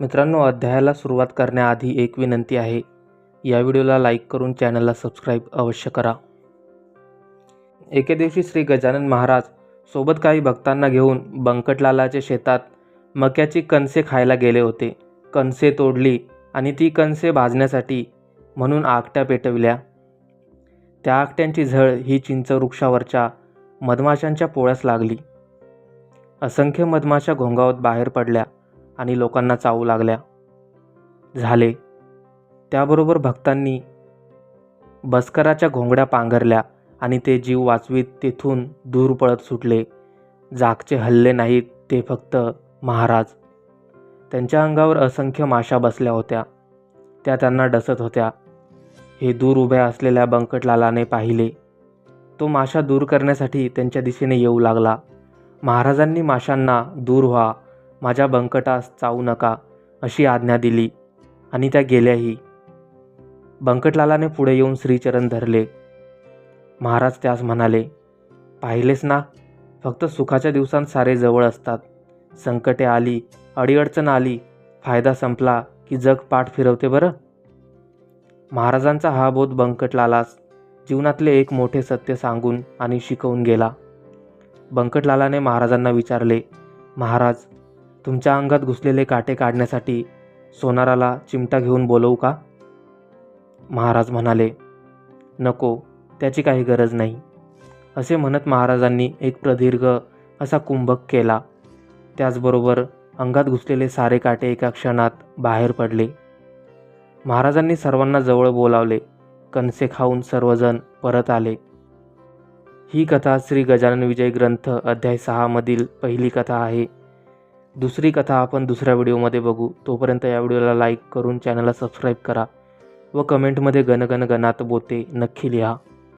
मित्रांनो अध्यायाला सुरुवात करण्याआधी एक विनंती आहे. या व्हिडिओला लाईक करून चॅनलला सबस्क्राईब अवश्य करा. एके दिवशी श्री गजानन महाराज सोबत काही भक्तांना घेऊन बंकटलालाच्या शेतात मक्याची कणसे खायला गेले होते. कणसे तोडली आणि ती कणसे भाजण्यासाठी म्हणून आकट्या पेटविल्या. त्या आकट्यांची झळ ही चिंच वृक्षावरच्या मधमाशांच्या पोळ्यास लागली. असंख्य मधमाशा घोंगावत बाहेर पडल्या. आणि लोकांना चावू लागल्या. झाले. त्याबरोबर भक्तांनी बस्कराच्या घोंगड्या पांघरल्या आणि ते जीव वाचवीत तेथून दूर पळत सुटले. जागचे हल्ले नाहीत ते फक्त महाराज. त्यांच्या अंगावर असंख्य माशा बसल्या होत्या. त्या त्यांना डसत होत्या. हे दूर उभ्या असलेल्या बंकटलालाने पाहिले. तो माशा दूर करण्यासाठी त्यांच्या दिशेने येऊ लागला. महाराजांनी माशांना दूर व्हा माझ्या बंकटास चावू नका अशी आज्ञा दिली आणि त्या गेल्याही. बंकटलालाने पुढे येऊन श्रीचरण धरले. महाराज त्यास म्हणाले पाहिलेस ना फक्त सुखाच्या दिवसांत सारे जवळ असतात. संकटे आली अडीअडचण आली फायदा संपला की जग पाठ फिरवते बरं? महाराजांचा हा बोध बंकटलालास जीवनातले एक मोठे सत्य सांगून आणि शिकवून गेला. बंकटलालाने महाराजांना विचारले महाराज तुमच्या अंगात घुसलेले काटे काढण्यासाठी सोनाराला चिमटा घेऊन बोलवू का? महाराज म्हणाले नको त्याची काही गरज नाही. असे म्हणत महाराजांनी एक प्रदीर्घ असा कुंभक केला. त्याचबरोबर अंगात घुसलेले सारे काटे एका क्षणात बाहेर पडले. महाराजांनी सर्वांना जवळ बोलावले. कणसे खाऊन सर्वजण परत आले. ही कथा श्री गजानन विजय ग्रंथ अध्याय सहामधील पहिली कथा आहे. दुसरी कथा आपण दुसऱ्या व्हिडिओमध्ये बघू. तोपर्यंत या व्हिडिओला लाईक करून चॅनलला सबस्क्राईब करा व कमेंटमध्ये गणगण गणात बोते नक्की लिहा.